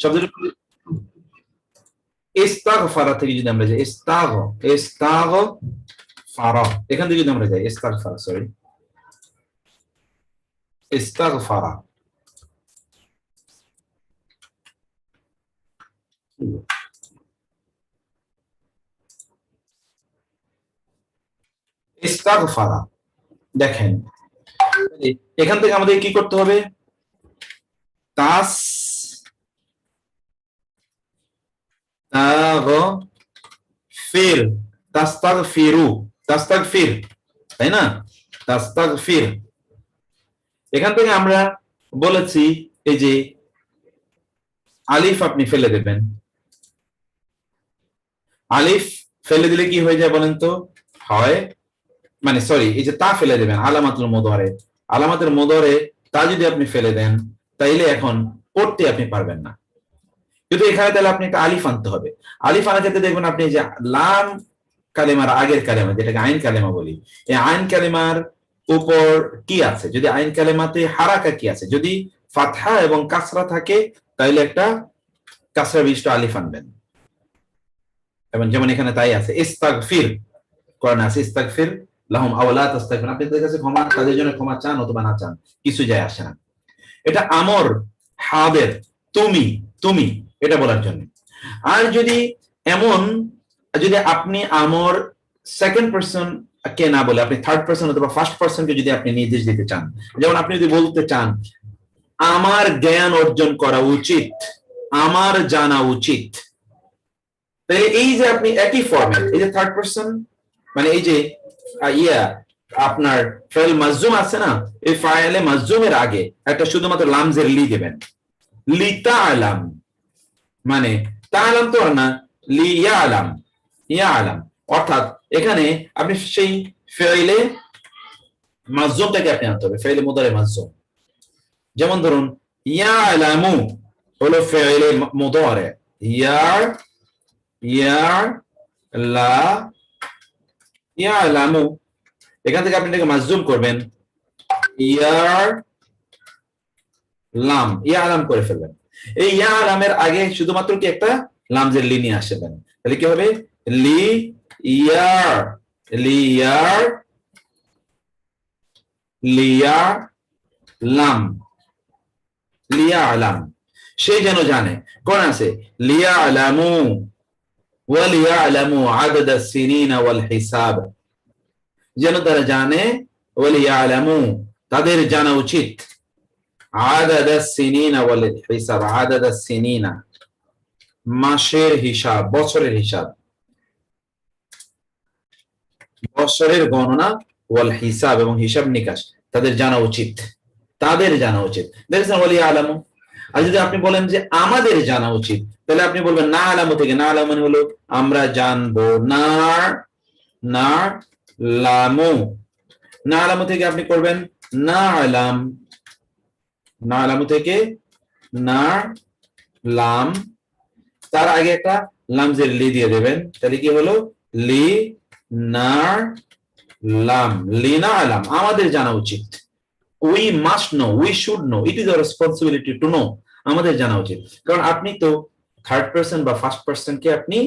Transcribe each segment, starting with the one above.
শব্দটা ইস্তাগফারা থেকে যদি আমরা যাই ফারা। এখান থেকে যদি আমরা যাই ইস্তাগফারা সরি ইস্তাগফারা দেখেন, এখান থেকে আমাদের কি করতে হবে? তাস তাগফির তাস্তাগফিরু তাস্তাগফির তাই না? তাস্তাগফির এখান থেকে আমরা বলেছি এই যে আলিফ আপনি ফেলে দেবেন। আলিফ ফেলে দিলে কি হয়ে যায় বলেন তো? হয়। মানে সরি এই যে তা ফেলে দেবেন, আলামাতুল মোদরে আলামাতের মোদরে তা যদি আপনি ফেলে দেন, তাইলে এখন পড়তে আপনি পারবেন না। কিন্তু এখানে তাহলে আপনি একটা আলিফ আনতে হবে। আলিফ আনার ক্ষেত্রে দেখবেন আপনি যে লাম কালেমার আগের কালেমা, যেটাকে আইন কালেমা বলি, এই আইন কালেমার উপর কি আছে? যদি আইন কালেমাতে হারাকা কি আছে? যদি ফাতহা এবং কাসরা থাকে, তাহলে একটা কাসরা বিশিষ্ট আলিফ আনবেন। এবং যেমন এখানে তাই আছে, ইস্তাগফির, কোরআন আছে, ইস্তাগফির লাহম আওলা তাস্তাগফির আপনি তাদের কাছে ক্ষমা, তাদের জন্য ক্ষমা চান অথবা না চান, কিছু যায় আসে না। এটা আমর হাদের তুমি তুমি এটা বলার জন্য। আর যদি এমন, যদি আপনি আমার সেকেন্ড পার্সন কে না বলে, আপনি থার্ড পার্সন অথবা ফার্স্ট পার্সনকে যদি আপনি নির্দেশ দিতে চান, যেমন আপনি যদি বলতে চান, আমার জ্ঞান অর্জন করা উচিত, আমার জানা উচিত। তাহলে এই যে আপনি একই ফর্মেট এই যে থার্ড পার্সন মানে এই যে ইয়া, আপনার ফাইল মাজুম আছে না, এই ফাইলে মাজুমের আগে একটা শুধুমাত্র লামজের লি দেবেন। লিতা আলাম মানে তা আলাম তো না লি ইয়া আলাম ইয়া আলাম অর্থাৎ এখানে আপনি সেই ফেইলে মাজুমটাকে আপনি আনতে হবে, ফেইলে মুদারে মাজুম। যেমন ধরুন ইয়া আলামু হলো ফেইলে মুদারে। ইয়া ইয়া লা ইয়া আলামু এখান থেকে আপনি এটাকে মাজুম করবেন, ইয়ার, লাম ইয়া আলাম করে ফেলবেন। এই ইয়া আলামের আগে শুধুমাত্র কি একটা? লামজের লি নিয়ে আসবেন তাহলে কি হবে? লি ইয়ার লিয়ার লিয়া লাম লিয়া আলাম সে যেন জানে। কোন আছে? লিয়া আলামু ওয়ালিয়া আলামু আদদ সিনিন ওয়াল হিসাব। যেন তারা জানে ওয়ালিয়া আলামু তাদের জানা উচিত। আদাদ সিনিনা ওয়াল হিসাব, আদাদ সিনিনা। মাসের হিসাব, বছরের হিসাব। বছরের গণনা ওয়াল হিসাব এবং হিসাব নিকাশ, তাদের জানা উচিত। তাদের জানা উচিত। দেখেছেন ওয়ালিয়া আলামু আর যদি আপনি বলেন যে আমাদের জানা উচিত, তাহলে আপনি বলবেন না আলামু থেকে। না আলামু মানে হলো আমরা জানব। না না, লামু। না আলামু থেকে আপনি করবেন না আলাম। না আলামু থেকে না লাম, তার আগে একটা লামজের লি দিয়ে দেবেন। তাহলে কি হলো? লি না লাম। লি না আলাম আমাদের জানা উচিত। We must know we should know it is our responsibility to know আমাদের জানা উচিত। কারণ আপনি তো থার্ড পার্সন বা ফার্স্ট পার্সনকে আপনি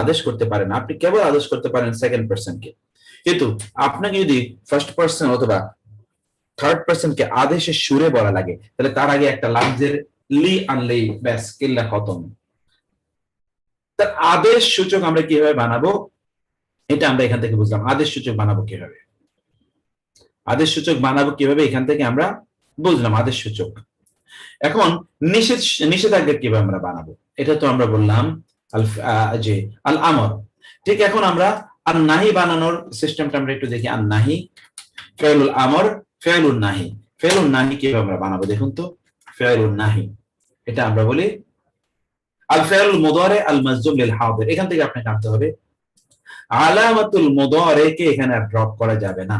আদেশ করতে পারেন। আপনি কেবল আদেশ করতে পারেন সেকেন্ড পার্সনকে কিন্তু আপনাকে যদি ফার্স্ট পার্সন অথবা থার্ড পার্সনকে আদেশের সুরে বলা লাগে, তাহলে তার আগে একটা লাফজের লি আনলেই ব্যাস, কিল্লা খতম। তার আদেশ সূচক আমরা কীভাবে বানাবো? এটা আমরা এখান থেকে বুঝলাম। আদেশ সূচক বানাবো কীভাবে? আদেশ সূচক বানাবো কীভাবে? এখান থেকে আমরা বুঝলাম আদেশ সূচক। এখন নিষেধ, নিষেধাজ্ঞা কীভাবে আমরা বানাবো? এটা তো আমরা বললাম যে আল আমর। ঠিক এখন আমরা আর নাহি বানানোর সিস্টেমটা আমরা একটু দেখি। আর নাহি আমর। ফেলুল নাহি। ফেলুল নাহি কীভাবে আমরা বানাবো দেখুন তো? ফেলুল নাহি। এটা আমরা বলি আল ফেলুল মুদারে আল মাজজুম লিল হাদির। এখান থেকে আপনাকে আনতে হবে। আলামাতুল মুদারে কে এখানে আর ড্রপ করা যাবে না।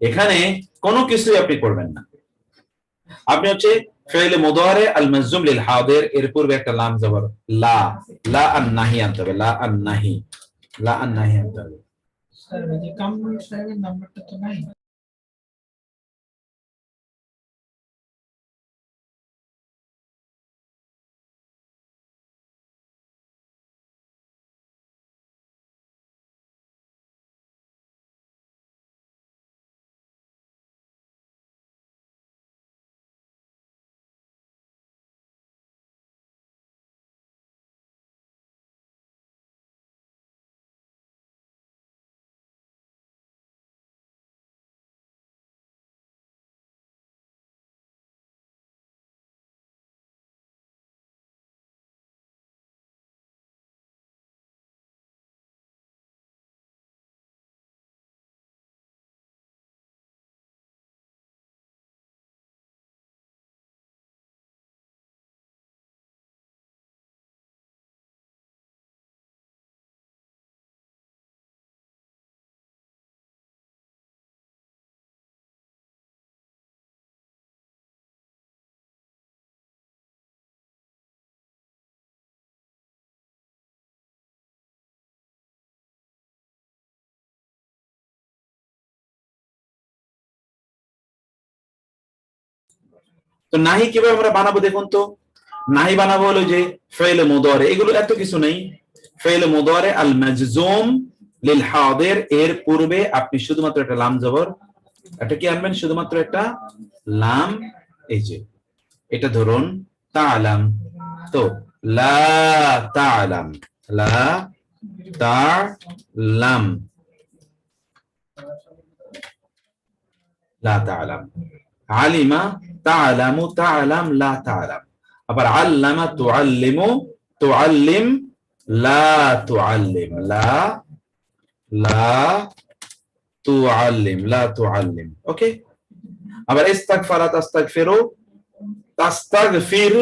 এখানে কোনো কিছুই আপনি করবেন না। আপনি হচ্ছে ফেলে মুদারে আল মাজজুম লিল হাদির, এর পূর্বে একটা লাম জবর লা লা আন নাহি আনতে হবে। লা আন নাহি। লা আন নাহি আনতে হবে। স্যার ওই যে কামরুল সাহেবের নাম্বারটা তো নাই তো নাহি কীভাবে আমরা বানাবো দেখুন তো? নাহি বানাবো হলো যে ফেলে মুদারে, এগুলো এত কিছু নেই। ফেলে মুদারে আল মাজজুম লিল হাদির এর পূর্বে আপনি শুধুমাত্র একটা লাম জবর, এটা কি আনবেন? শুধুমাত্র একটা লাম, এই যে, এটা ধরুন, তালাম। তো, লা তালাম লা তালাম। লা তালাম। আলিমা তালামু তালাম লা তালাম আবার আল্লামা তুআল্লিমু তুআল্লিম লা তুআল্লিম লা লা তুআল্লিম লা তুআল্লিম ওকে আবার ইস্তাগফারা তাস্তাগফিরু তাস্তাগফির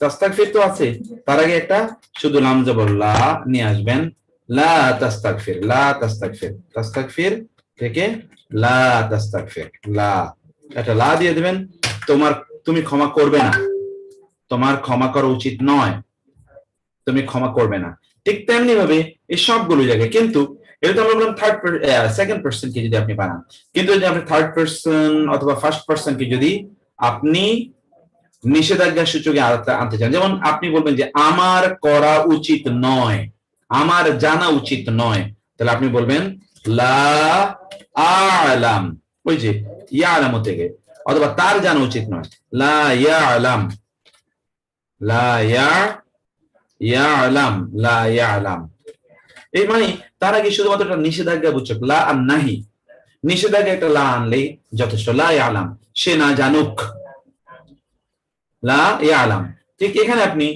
তাস্তাগফির তো আছে. তার আগে একটা শুধু নাম জবর লা নিয়ে আসবেন। লা তাস্তাগফির লা তাস্তাগফির। তাস্তাগফির থেকে লা তাস্তাগফির, লা। এটা লা দিয়ে দিবেন, তোমার, তুমি ক্ষমা করবে না। তোমার ক্ষমা করা উচিত নয়। তুমি ক্ষমা করবে না। ঠিক তেমনি ভাবে এই সবগুলো জায়গায়, কিন্তু এটা তো আমরা বললাম থার্ড সেকেন্ড পার্সন কে যদি আপনি বানান। কিন্তু যদি আপনি থার্ড পার্সন অথবা ফার্স্ট পার্সন কে যদি আপনি সূচকে আনতে চান। যেমন আপনি বলবেন যে, আমার করা উচিত নয়। আমার জানা উচিত নয়। তাহলে আপনি বলবেন, লা আলাম। ওই যে ইয়া আলাম থেকে, অথবা তার জানা উচিত নয়। লা ইয়া আলাম লা ইয়া ইয়া আলাম লা ইয়া আলাম এই মানে শুধুমাত্র একটা নিষেধাজ্ঞা লা আর নাহি নিষেধাজ্ঞা একটা লা আনলেই যথেষ্ট। লা ইয়া আলাম সে না জানুক। লা ইয়া আলাম ঠিক এখানে আপনি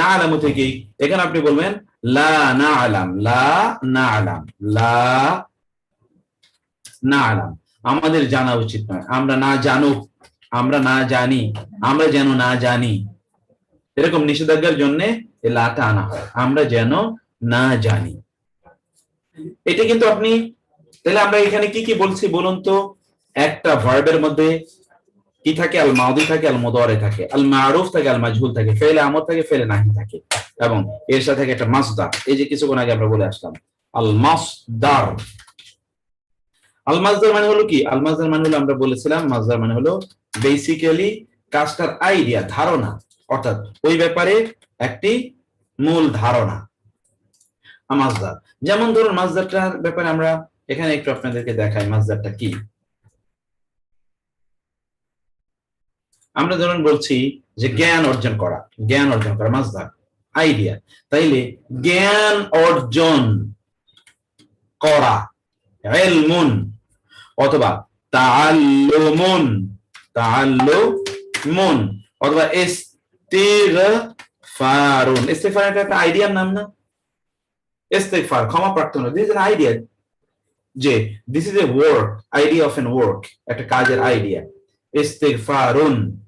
না আলামু থেকেই, এখানে আপনি বলবেন, লা না আলাম, লা না আলাম, লা না আলাম। আমাদের জানা উচিত নয়। আমরা না জানুক, আমরা না জানি, আমরা যেন না জানি। এরকম নিষেধাজ্ঞার জন্য লাটা আনা হয়। আমরা যেন না জানি। এটা কিন্তু আপনি, তাহলে আমরা এখানে কি কি বলছি বলুন তো? একটা ভার্বের মধ্যে কি থাকে? আল মাউদি থাকে আল মুদারে থাকে আল মারুফ থাকে আল মাজহুল থাকে ফেলে আমর থাকে ফেলে নাহি থাকে, এবং এর সাথে একটা মাসদার। এই যে কিছুক্ষণ আগে আমরা বলে আসলাম আল মাসদার আল মাসদার মানে হলো কি? আল মাসদার মানে হলো আমরা বলেছিলাম মাসদার মানে হলো বেসিক্যালি কাজটার আইডিয়া ধারণা। অর্থাৎ ওই ব্যাপারে একটি মূল ধারণা। মাসদার যেমন ধরুন মাসদারটার ব্যাপারে আমরা এখানে একটু আপনাদেরকে দেখাই মাসদারটা কি? আমরা ধরুন বলছি যে জ্ঞান অর্জন করা, জ্ঞান অর্জন করা, মাজদার আইডিয়া তাইলে জ্ঞান অর্জন করা অথবা তাআল্লুমুন তাআল্লুমুন, অথবা ইস্তিগফারুন। ইস্তিগফার একটা আইডিয়ার নাম না? ইস্তিগফার, ক্ষমা প্রার্থনা। দিস ইজ আইডিয়া যে this is a work idea of an work একটা কাজের আইডিয়া ইস্তিগফারুন।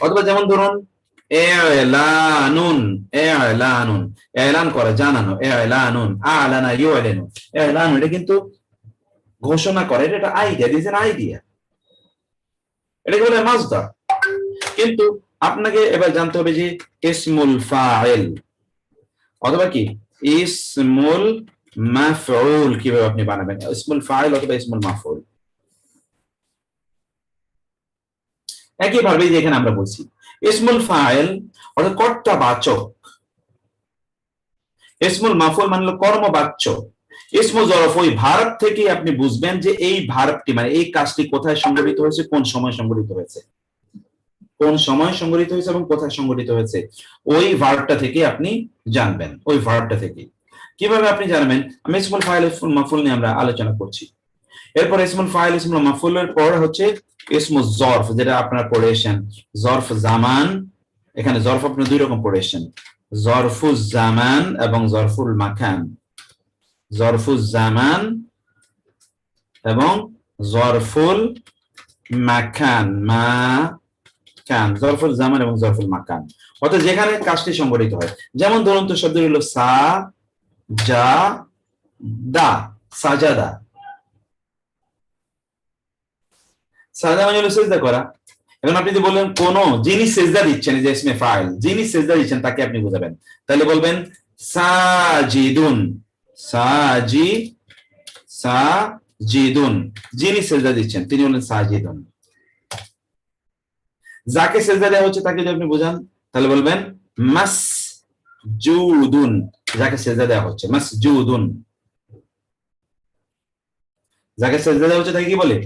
অথবা যেমন ধরুন, এলানুন এলানুন। এলান করা, জানানো। এলানুন, আলানা, ইউলানু। এলানু এটা কিন্তু ঘোষণা করে এটা আইডিয়া দিস এন আইডিয়া এটাকে বলে মাসদার কিন্তু আপনাকে এবার জানতে হবে যে ইসমুল ফাইল অথবা কি? ইসমুল মাফউল কীভাবে আপনি বানাবেন? ইসমুল ফাইল অথবা ইসমুল মাফউল একইভাবে এখানে আমরা বলছি ইসমুল ফাইল অর্থাৎ কর্তা বাচক ইসমুল মাফুল মানে হলো কর্মবাচ্য ইসমু জরফ, ওই ভারত থেকে আপনি বুঝবেন যে এই ভারতটি মানে এই কাজটি কোথায় সংগঠিত হয়েছে, কোন সময় সংগঠিত হয়েছে? কোন সময় সংগঠিত হয়েছে এবং কোথায় সংগঠিত হয়েছে? ওই ভার্বটা থেকে আপনি জানবেন, ওই ভার্বটা থেকে কীভাবে আপনি জানবেন? আমি ইসমুল ফাইল, ইসমুল মাফুল নিয়ে আমরা আলোচনা করছি। এরপর ইসমুল ফাইল, ইসমুল মাফুলের পর হচ্ছে ইসমু জরফ, যেটা আপনারা পড়েছেন জরফ জামান, এখানে জরফ আপনি দুই রকম পড়েছেন জরফুজ জামান এবং জরফুল মাকান। জরফুজ জামান এবং জরফুল মাকান মা জরফুল জামান এবং জরফুল মাকান অর্থাৎ যেখানে কাজটি সংগঠিত হয়। যেমন ধরুন তো শব্দ হলো সা যা দা, সাজাদা। সাজা মানে হলো সেজদা করা। এখন আপনি যদি বললেন কোন যিনি সেজদা দিচ্ছেন যে ইসমে ফাইল, যিনি সেজদা দিচ্ছেন, তাকে আপনি বুঝাবেন। তাহলে বলবেন সাজিদুন। সাজি, সাজিদুন। যিনি সেজদা দিচ্ছেন, তিনি হলেন সাজিদুন। যাকে সেজদা দেওয়া হচ্ছে তাকে যদি আপনি বোঝান, তাহলে বলবেন মাস জুদুন যাকে সেজদা দেওয়া হচ্ছে মাস জুদুন যাকে সেজদা দেওয়া হচ্ছে তাকে কি বলে?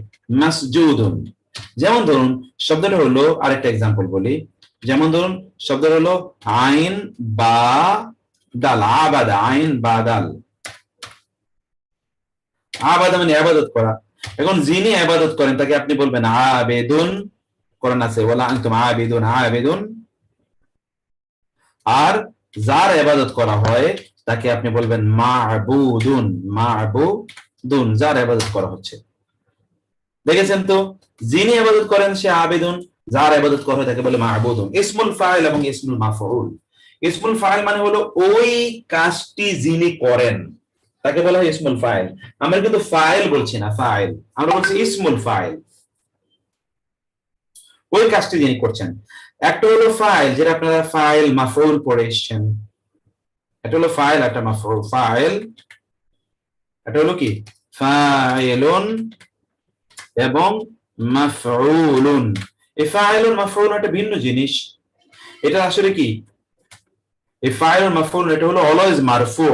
যেমন ধরুন, শব্দটা হলো আরেকটা এক্সাম্পল বলি। যেমন ধরুন, শব্দটা হলো আইন বা দাল আবাদা, আইন বা দাল আবাদা মানে আবাদত করা। এখন যিনি আবাদত করেন, তাকে আপনি বলবেন আবেদুন, কোরআন আছে ওলা আনতুম আবেদুন আবেদুন। আর যার ইবাদত করা হয়, তাকে আপনি বলবেন মা'বুদুন মা'বুদুন, যার ইবাদত করা হচ্ছে। দেখেছেন তো? যিনি ইবাদত করেন, সে আবেদুন, যার ইবাদত করা হয়, তাকে বলে মা'বুদুন। ইসমুল ফাইল এবং ইসমুল মাফউল। ইসমুল ফাইল মানে হলো ওই কাজটি যিনি করেন। তাকে বলা হয় ইসমুল ফাইল আমরা কিন্তু ফাইল বলছি না ফাইল আমরা বলছি ইসমুল ফাইল ওই কাজটি যিনি করছেন। একটা হলো ফাইল যেটা আপনারা ফাইল মাফউল পড়ে এসছেন। এটা হলো ফাইল একটা মাফউল ফাইল হলো কি? ফাইলুন এবং এই একটা ভিন্ন জিনিস। এটা আসলে কি? এই ফাইল মাফউল এটা হলো অলওয়েজ মারফু।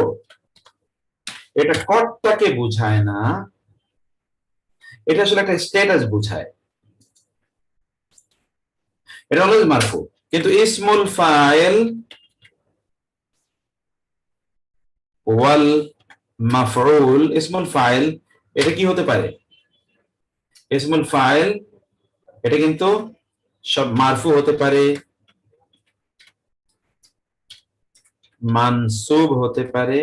এটা কর্তাকে বোঝায় না, এটা আসলে একটা স্ট্যাটাস বোঝায়। এটা অলওয়েজ মারফু। কিন্তু ইসমুল ফাইল ওয়াল মাফউল, ইসমুল ফাইল, এটা কি হতে পারে? ইসমুল ফাইল, এটা কিন্তু সব মারফু হতে পারে। মানসুব হতে পারে।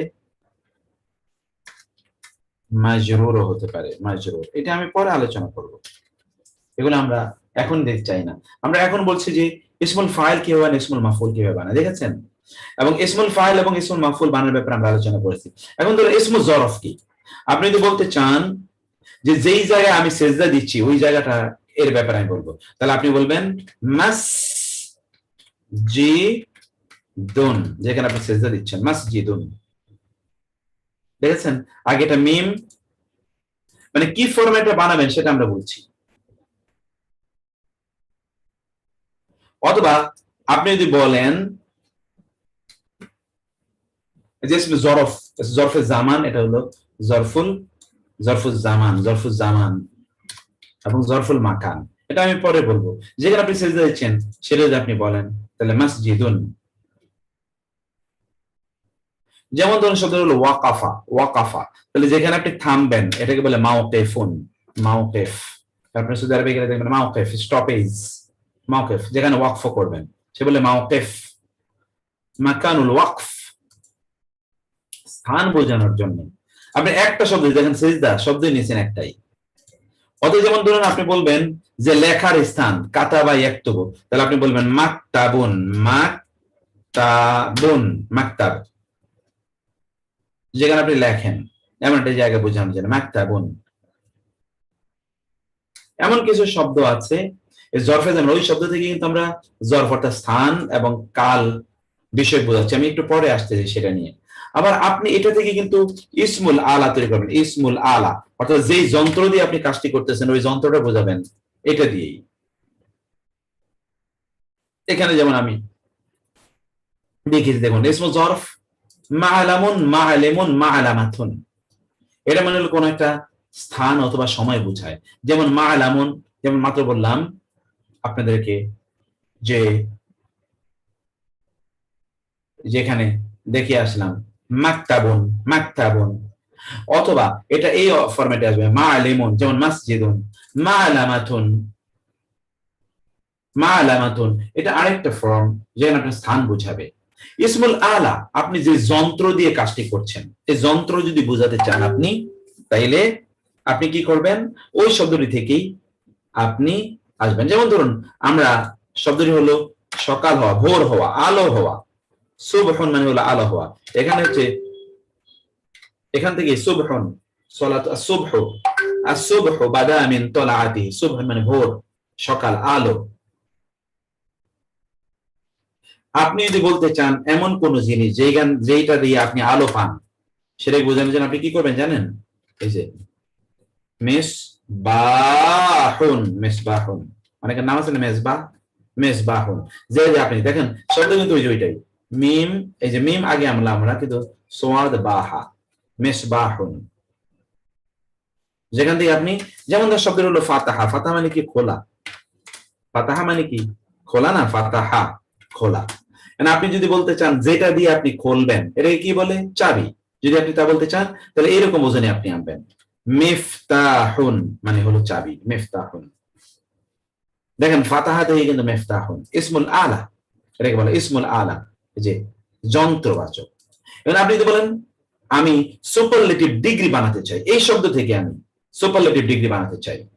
মাজরুরও হতে পারে, মাজরুর। এটা আমি পরে আলোচনা করব। এগুলো আমরা এখন দেখতে চাই না। আমরা এখন বলছি যে ইসমুল ফাইল কীভাবে বানায়, ইসমুল মাফুল কীভাবে বানায়, দেখেছেন? এবং ইসমুল ফাইল এবং ইসমুল মাফুল বানানোর ব্যাপারে আমরা আলোচনা করেছি। এখন ধরো ইসমুল জরফ কি? আপনি যদি বলতে চান যে যেই জায়গায় আমি সেজদা দিচ্ছি, ওই জায়গাটা এর ব্যাপারে আমি বলব। তাহলে আপনি বলবেন মাস জি দুন যেখানে আপনি সেজদা দিচ্ছেন মাস জি দুন দেখেছেন? আগে এটা মিম মানে কি ফরম্যাটে বানাবেন সেটা আমরা বলছি। অথবা আপনি যদি বলেন জরফ, জরফে জামান, এটা হলো জরফুল জরফুল জামান জরফুল জামান, এবং জরফুল মাকান। এটা আমি পরে বলব। যেখানে আপনি সেটা যদি আপনি বলেন, তাহলে মাসজিদুন। যেমন ধরুন শব্দ হলো ওয়াকাফা ওয়াকাফা। তাহলে যেখানে আপনি থামবেন, এটাকে বলে মাওকেফুন, মাওকেফ। তারপরে সৌদি আরবে গেলে দেখবেন মাওকেফ স্টপেজ মাওকেফ, যেখানে ওয়াকফ করবেন। সে বলে মাওকেফ। মাকানুল ওয়াকফ, স্থান বোঝানোর জন্য। আপনি একটা শব্দ দেখেন, সেজদা শব্দ নিয়েছেন একটাই। অতএব যেমন ধরুন আপনি বলবেন যে লেখার স্থান কাতা বা তাহলে আপনি বলবেন মাকতাবুন মাকতাবুন, মাকতাব। যেখানে আপনি লেখেন, এমন একটা জায়গা বোঝানোর জন্য। মাকতাবুন এমন কিছু শব্দ আছে জরফে যেমন, ওই শব্দ থেকে কিন্তু আমরা জরফ অর্থাৎ স্থান এবং কাল বিষয় বোঝাচ্ছি। আমি একটু পরে আসতেছি সেটা নিয়ে। আবার আপনি এটা থেকে কিন্তু ইসমুল আলা তৈরি করবেন। ইসমুল আলা, অর্থাৎ যেই যন্ত্র দিয়ে আপনি কাজটি করতেছেন, ওই যন্ত্রটা বোঝাবেন এটা দিয়েই। এখানে যেমন আমি দেখিয়েছি দেখুন, ইসমুল জরফ মাআলামুন মাআলিমুন মাআলামাতুন এটা মানে হলো কোন একটা স্থান অথবা সময় বোঝায়। যেমন মা মাআলামুন যেমন মাত্র বললাম আপনাদেরকে যে যেখানে দেখে আসলাম, মাকতাবুন মাকতাবুন। অথবা এটা এই ফরম্যাটে আসবে মা আলিমুন যেমন মাসজিদুন মা আলামাতুন মা আলামাতুন এটা আরেকটা ফর্ম যেখানে আপনার স্থান বুঝাবে। ইসমুল আলা, আপনি যে যন্ত্র দিয়ে কাজটি করছেন এই যন্ত্র যদি বোঝাতে চান আপনি, তাইলে আপনি কি করবেন? ওই শব্দটি থেকেই আপনি আসবেন। যেমন ধরুন, আমরা শব্দটি হলো সকাল হওয়া, ভোর হওয়া, আলো হওয়া। সুবহন মানে হলো আলো হওয়া। এখানে হচ্ছে, এখান থেকে সুবহন, সলাত সুবহ আসুবহ বাদা মিন তলাআতি। সুবহ মানে ভোর, সকাল, আলো। আপনি যদি বলতে চান, এমন কোন জিনিস যেই গান, যেইটা দিয়ে আপনি আলো পান, সেটাই বোঝানোর জন্য আপনি কি করবেন জানেন? এই যে মেস বাহুন মেসবাহুন। অনেকের নাম আছে না মেসবাহ মেসবাহুন। যে যে আপনি, দেখেন, শব্দ কিন্তু ওই যে ওইটাই। মিম, এই যে মিম আগে আমরা আমরা কিন্তু সোয়াদ বাহা মেসবাহুন। যেখান থেকে আপনি, যেমন ধর শব্দ হলো ফাতাহা। ফাতাহা মানে কি? খোলা। ফাতাহা মানে কি? খোলা না, ফাতাহা, খোলা। And আপনি যদি বলতে চান, যেটা দিয়ে আপনি খুলবেন, এটাকে কি বলে? চাবি। যদি আপনি তা বলতে চান, তাহলে এরকম ওজনে আপনি আনবেন। মিফতাহুন মানে হলো চাবি, মিফতাহুন। দেখেন, ফাতাহা থেকে কিন্তু মিফতাহুন। ইসমুল আলা, এটাকে বলে ইসমুল আলা যে যন্ত্রবাচক। এবার আপনি যদি বলেন, আমি সুপারলেটিভ ডিগ্রি বানাতে চাই, এই শব্দ থেকে আমি সুপারলেটিভ ডিগ্রি বানাতে চাই।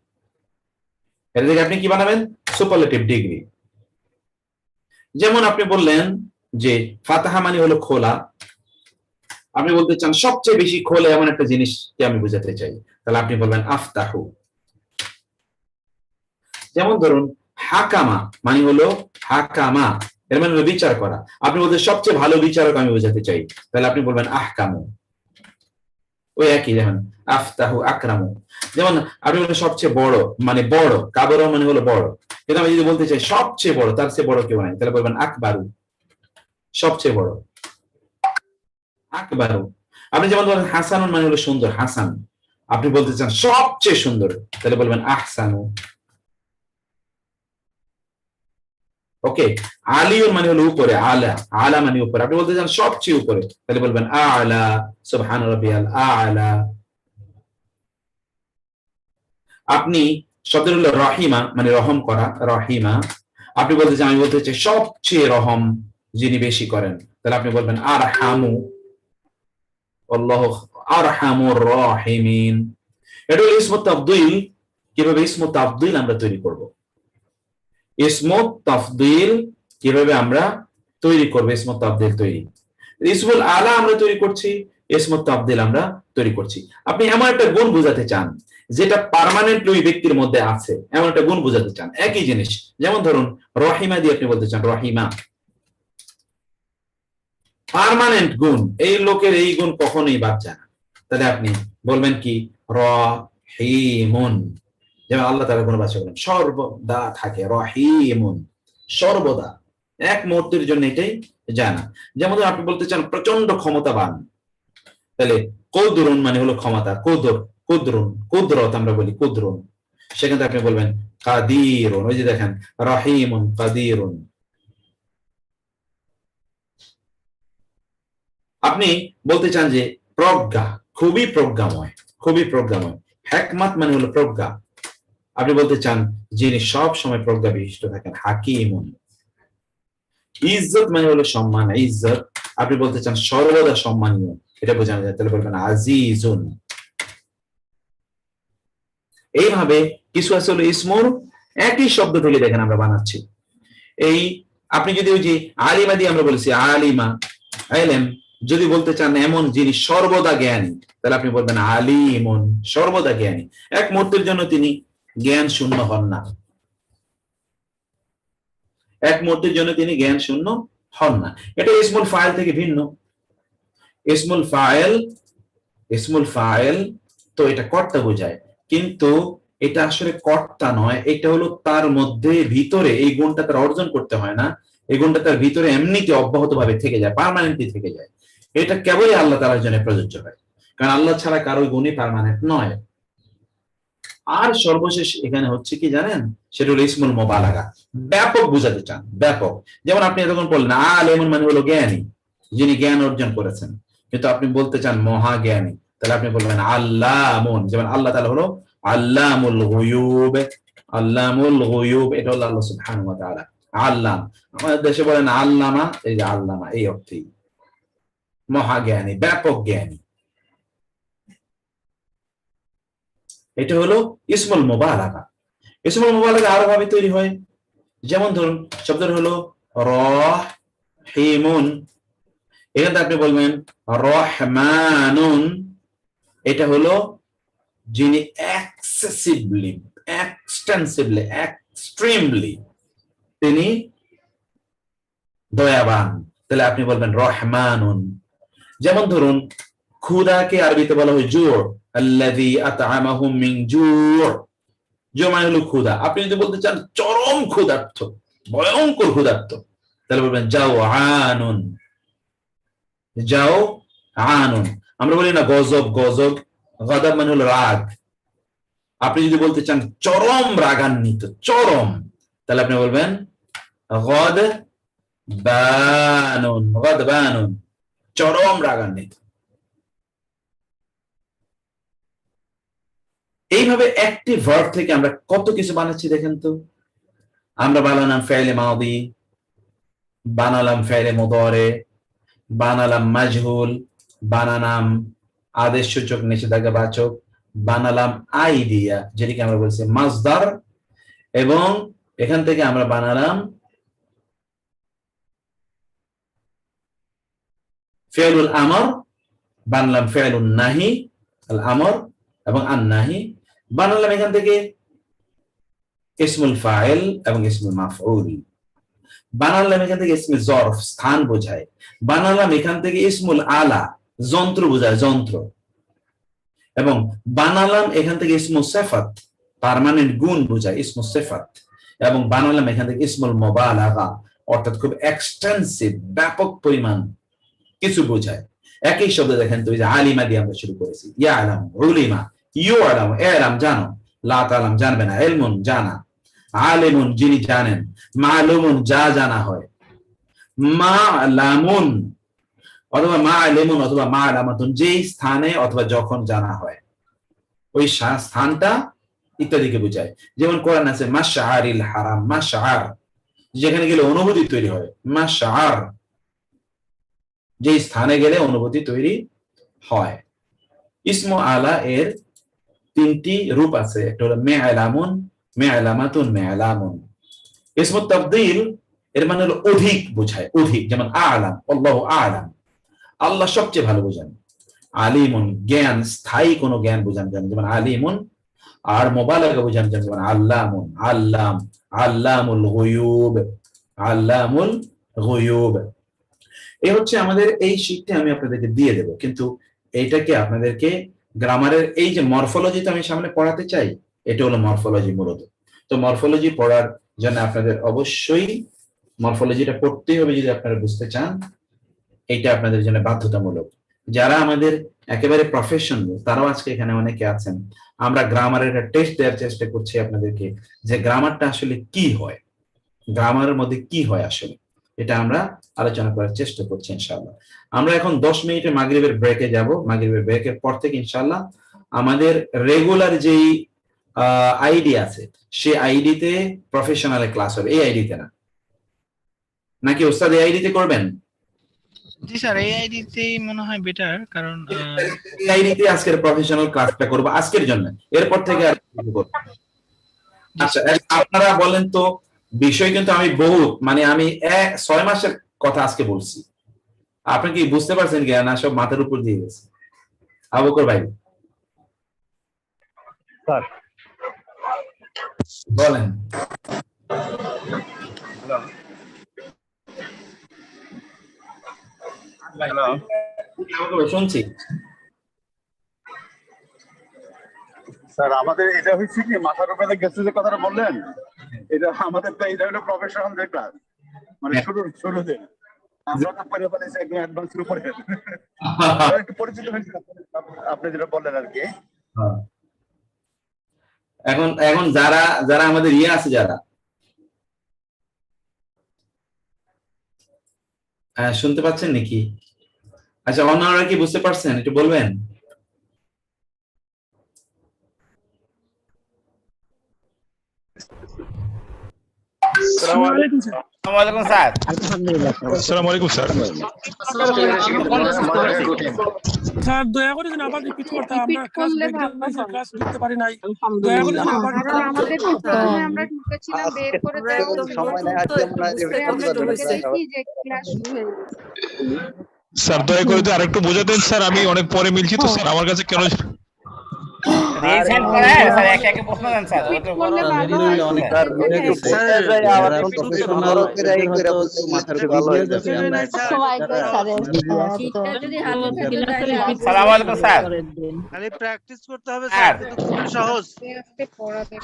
এটা থেকে আপনি কি বানাবেন? Superlative degree. যেমন আপনি বললেন যে ফাতাহা মানে হলো খোলা। আপনি বলতে চান সবচেয়ে বেশি খোলে এমন একটা জিনিসকে আমি বুঝাতে চাই। তাহলে আপনি বলবেন আফতাহু। যেমন ধরুন, হাকামা মানে হলো হাকামা। এর মানে হলো বিচার করা। আপনি বলতে সবচেয়ে ভালো বিচারক আমি বোঝাতে চাই। তাহলে আপনি বলবেন আহকামু। ওই একই যেমন আফতাহু আকরামু। যেমন আপনি বলেন সবচেয়ে বড় মানে বড় কাবর মানে হলো বড়। কিন্তু আমি যদি বলতে চাই, সবচেয়ে বড়, তার চেয়ে বড় কেউ নাই। তাহলে বলবেন আকবারু। সবচেয়ে বড়। আকবারু। আপনি যেমন বলেন হাসানুন মানে হলো সুন্দর, হাসান। আপনি বলতে চান সবচেয়ে সুন্দর, তাহলে বলবেন আহসানু। ওকে আলিউন মানে হলো উপরে, আলা। আলা মানে উপরে। আপনি বলতে চান সবচেয়ে উপরে, তাহলে বলবেন আলা। সুবহান রাব্বিয়াল আলা। আপনি শব্দ হলো রহিমা মানে রহম করা, রহিমা। আপনি বলতে চান, আমি বলতে চাই, সবচেয়ে রহম যিনি বেশি করেন, তাহলে আপনি বলবেন আর হামু আর রহিমিন। এটা হলো ইসমত কীভাবে ইসমত তাফদিল আমরা তৈরি করব? ইসমত তাফদিল কীভাবে আমরা তৈরি করব, ইসমত তাফদিল তৈরি? ইসমুল আলা আমরা তৈরি করছি ইসমত তাফদিল আমরা তৈরি করছি। আপনি এমন একটা গুণ বোঝাতে চান, যেটা পার্মানেন্ট ওই ব্যক্তির মধ্যে আছে। এমন একটা গুণ বোঝাতে চান। একই জিনিস, যেমন ধরুন, রহিমা দিয়ে আপনি বলতে চান, রহিমা। পার্মানেন্ট গুণ, এই লোকের এই গুণ কখনোই যায় না। তাহলে আপনি বলবেন কি, রহিমুন। যেমন আল্লাহ তারা কোনো বাচ্চা বলেন, সর্বদা থাকে রহিমুন, সর্বদা। এক মুহূর্তের জন্য এটাই যায় না। যেমন আপনি বলতে চান প্রচণ্ড ক্ষমতাবান। তাহলে কৌদরুন মানে হলো ক্ষমতা, কৌদর কুদ্রুন কুদরত আমরা বলি কুদ্রুন সেখানে আপনি বলবেন, কাদিরুন, ওই যে দেখেন, রহিমুন, কাদিরুন। আপনি বলতে চান যে প্রজ্ঞা, খুবই প্রজ্ঞাময় খুবই প্রজ্ঞাময়। হ্যাকমাত মানে হলো প্রজ্ঞা। আপনি বলতে চান যিনি সব সময় প্রজ্ঞা বিশিষ্ট থাকেন, হাকিমুন। ইজ্জত মানে হলো সম্মান, ইজ্জত। আপনি বলতে চান সর্বদা সম্মানীয়। এটা বোঝানো যায় তাহলে বলবেন আজিজুন। এইভাবে কিছু আছে হলো ইসমুর, একই শব্দ থেকে দেখেন আমরা বানাচ্ছি। এই আপনি যদি ওই যে আলিমা দিয়ে আমরা বলেছি, আলিমা, আইলেম, যদি বলতে চান এমন যিনি সর্বদা জ্ঞানী, তাহলে আপনি বলবেন আলিমন, সর্বদা জ্ঞানী। এক মুহূর্তের জন্য তিনি জ্ঞান শূন্য হন না। এক মুহূর্তের জন্য তিনি জ্ঞান শূন্য হন না। এটা ইসমুল ফাইল থেকে ভিন্ন। ইসমুল ফাইল ইসমুল ফাইল, তো এটা কর্তা বোঝায়। কিন্তু এটা আসলে কর্তা নয়, এটা হলো তার মধ্যে ভিতরে এই গুণটা তার অর্জন করতে হয় না, এই গুণটা তার ভিতরে এমনিতে অব্যাহত ভাবে থেকে যায় পার্মানেন্টলি থেকে যায়। এটা কেবলই আল্লাহ তালার জন্য প্রযোজ্য হয়, কারণ আল্লাহ ছাড়া কারও গুণই পারমানেন্ট নয়। আর সর্বশেষ এখানে হচ্ছে কি জানেন? সেটা হলো ইসমুল মোবালাগা। ব্যাপক বুঝাতে চান, ব্যাপক। যেমন আপনি এতক্ষণ বললেন আল এমন মানে হলো জ্ঞানী, যিনি জ্ঞান অর্জন করেছেন। কিন্তু আপনি বলতে চান মহাজ্ঞানী, তাহলে আপনি বলবেন আল্লামুন। যেমন আল্লাহ তাআলা হলো আল্লামুল গুয়ুব। আল্লামুল গুয়ুব, এটা হলো আল্লাহ সুবহানাহু ওয়া তাআলা। আল্লাম। আমাদের দেশে বলেন আল্লামা, এই যে আল্লামা, এই অর্থেই। মহাজ্ঞানী, ব্যাপক জ্ঞানী। এটা হলো ইসমুল মুবালাগা। ইসমুল মুবালাগা আরও ভাবে তৈরি হয়। যেমন ধরুন, শব্দটা হলো রহিমুন এখানে আপনি বলবেন, রহমানুন। এটা হলো যিনি এক্সেসিভলি এক্সটেন্সিভলি এক্সট্রিমলি তিনি দয়াবান। তাহলে আপনি বলবেন, রহমানুন। যেমন ধরুন ক্ষুদাকে আরবিতে বলা হয়, জোর। আল্লাযী আত'আমাহুম মিন জুর। জো মানে হলো ক্ষুধা। আপনি যদি বলতে চান, চরম ক্ষুধার্থ ভয়ঙ্কর ক্ষুধার্ত, তাহলে বলবেন যাও আনুন যাও, আনুন। আমরা বলি না, গজব গজব, গদব মানে হলো রাগ। আপনি যদি বলতে চান, চরম রাগান্বিত, চরম, তাহলে আপনি বলবেন, গদ বানুন গদ বানুন, চরম রাগান্বিত। এইভাবে একটি ভার্ব থেকে আমরা কত কিছু বানাচ্ছি দেখেন তো। আমরা বানালাম ফেলে মাদি বানালাম ফেলে মোদরে বানালাম মাজহুল, বানালাম আদেশ সূচক নিষেধাজ্ঞা বাচক বানালাম আইডিয়া, যেটিকে আমরা বলছি মাজদার এবং এখান থেকে আমরা বানালাম ফেলুল আমর, বানালাম ফেলুল নাহি আমর এবং আন নাহি। বানালাম এখান থেকে ইসমুল ফাইল এবং ইসমুল মাফউল। বানালাম এখান থেকে ইসমে জরফ, স্থান বোঝায়। বানালাম এখান থেকে ইসমুল আলা, যন্ত্র বোঝায়, যন্ত্র। এবং বানালাম এখান থেকে ইসমু সেফাত, পার্মানেন্ট গুণ বোঝায় ইসমু সেফাত। এবং বানালাম এখান থেকে ইসমুল মোবালাগা, অর্থাৎ খুব এক্সটেন্সিভ ব্যাপক পরিমাণ কিছু বোঝায়। একই শব্দ দেখেন তো যে আলিমা দিয়ে আমরা শুরু করেছি। ইয়া আলাম উলিমা ইউ আলাম এ আলাম জানো। লা তালাম জানবে না, এলমুন, জানা। আলেমুন যিনি জানেন, মালুমুন যা জানা হয়। মা লামুন অথবা মা আলেমুন অথবা মা আলামাতুন যেই স্থানে অথবা যখন জানা হয়। ওই স্থানটা ইত্যাদিকে বোঝায়। যেমন কোরআন আছে মা শাহরিল হারাম মা শাহর যেখানে গেলে অনুভূতি তৈরি হয় মা শাহর যে স্থানে গেলে অনুভূতি তৈরি হয়। ইসমু আলা এর তিনটি রূপ আছে, একটা হলো মে আলামুন মে আলামাতুন মে আলামুন ইসমু তাবদিল এর মানে হলো অধিক বোঝায়, অধিক। যেমন আলাম, আল্লাহ আলাম। আল্লাহ সবচেয়ে ভালো বোঝান। আলিমুন, জ্ঞান, স্থায়ী কোনো জ্ঞান বোঝান যেমন যেমন আলিমুন, আর মোবালাগা বোঝান যেমন আল্লামুন, আল্লাম, আল্লামুল গয়ুব আল্লামুল গয়ুব। এই হচ্ছে আমাদের এই শীটটা আমি আপনাদেরকে দিয়ে দেব। কিন্তু এইটাকে আপনাদেরকে গ্রামারের এই যে মরফোলজি তো আমি সামনে পড়াতে চাই এটা হলো মরফোলজি মূলত। তো মরফোলজি পড়ার জন্য আপনাদের অবশ্যই মরফোলজিটা পড়তেই হবে যদি আপনারা বুঝতে চান। এইটা আপনাদের জন্য বাধ্যতামূলক। যারা আমাদের একেবারে প্রফেশনাল তারাও আজকে এখানে অনেকে আছেন। আমরা গ্রামারের একটা টেস্ট দেওয়ার চেষ্টা করছি আপনাদেরকে যে গ্রামারটা আসলে কি হয়? গ্রামারের মধ্যে কি হয় আসলে? এটা আমরা আলোচনা করার চেষ্টা করছি ইনশাল্লাহ আমরা এখন দশ মিনিটে মাগরিবের ব্রেকে যাব। মাগরিবের ব্রেকের পর থেকে ইনশাল্লাহ আমাদের রেগুলার যেই আইডি আছে। সেই আইডিতে প্রফেশনাল ক্লাস হবে। এই আইডিতে না। নাকি ওস্তাদ এই আইডিতে করবেন? জি স্যার এই আইডিতেই মনে হয় বেটার কারণ এই আইডিতে আজকের প্রফেশনাল ক্লাসটা করব। আজকের জন্য। এরপর থেকে আর আচ্ছা আপনারা বলেন তো বিষয় কিন্তু আমি বহু মানে আমি এক ছয় মাসের কথা আজকে বলছি। আপনি কি বুঝতে পারছেন কি? না সব মাথার উপর দিয়ে গেছে। আবুকর ভাই। স্যার বলেন। শুনছি। স্যার আমাদের এটা হচ্ছে কি মাথার উপরে গেছে যে কথাটা বললেন এটা আমাদের তো এটা হলো প্রফেশনাল ক্লাস মানে হ্যাঁ। শুরু শুরুতে। আমরা তো পরে ফেলেছি একদম অ্যাডভান্স উপরে। একটু পরিচিত হয়েছে আপনি যেটা বললেন আর কি। হ্যাঁ। এখন এখন যারা যারা আমাদের ইয়ে আছে যারা। হ্যাঁ, শুনতে পাচ্ছেন নাকি? আচ্ছা অন্যরা কি বুঝতে পারছেন? একটু বলবেন। আসসালামাইকুম স্যার আসসালামু আলাইকুম স্যার স্যার দয়া করে যেন আবার রিপিট করতে আমরা ক্লাস ক্লাস ঢুকতে পারি নাই। দয়া করে আবার আমাদের প্রথমে আমরা ঢুকেছিলাম বের করে আমরা একদম সময় নেই আজকে আমরা তারপরে আমরা ঢুকে দেখি যে ক্লাস শুরু হয়ে স্যার দয়া করে তো আরেকটু বোঝাতেন স্যার আমি অনেক পরে মিলছি তো স্যার আমার কাছে কেন খালি প্র্যাকটিস করতে হবে স্যার। স্যার সহজ আস্তে আস্তে পড়াবে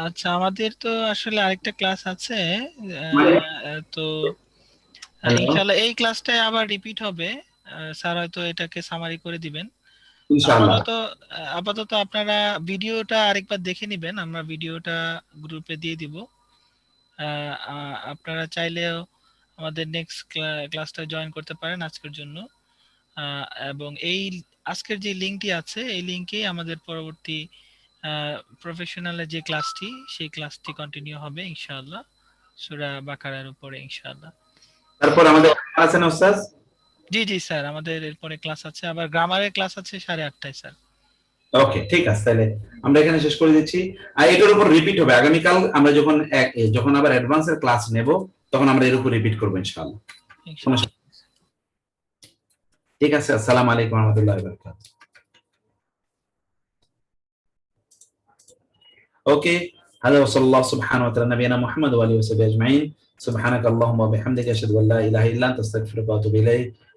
আচ্ছা আমাদের তো আসলে আরেকটা ক্লাস আছে আহ, মানে? তো? ইনশাআল্লাহ এই ক্লাসটাই আবার রিপিট হবে। স্যার হয়তো এটাকে সামারি করে দিবেন। আপাতত আপাতত আপনারা ভিডিওটা আরেকবার দেখে নেবেন আমরা ভিডিওটা গ্রুপে দিয়ে দিব। আপনারা চাইলেও আমাদের নেক্সট ক্লাসটা জয়েন করতে পারেন আজকের জন্য। এবং এই আজকের যে লিঙ্কটি আছে এই লিঙ্কেই আমাদের পরবর্তী প্রফেশনালের যে ক্লাসটি সেই ক্লাসটি কন্টিনিউ হবে ইনশাআল্লাহ। সূরা বাকারার উপরে ইনশাআল্লাহ। তারপর আমাদের আছে না ওস্তাদ? জি জি স্যার আমাদের এরপরে ক্লাস আছে আবার গ্রামারের ক্লাস আছে সাড়ে আটটায় স্যার ওকে ঠিক আছে তাহলে আমরা এখানে শেষ করে দিচ্ছি আর এটার উপর রিপিট হবে আগামীকাল আমরা যখন এক- এ, যখন আবার অ্যাডভান্সের ক্লাস নেব তখন আমরা এর উপর রিপিট করবো ইনশাআল্লাহ ইনশাআল্লাহ ঠিক আছে আসসালামু আলাইকুম রহমতুল্লাহ বারকাত ওকে هذا وصلى الله سبحانه وتعالى نبينا محمد وآله وصحبه أجمعين سبحانك اللهم وبحمدك أشهد أن لا إله إلا أنت أستغفرك وأتوب إليك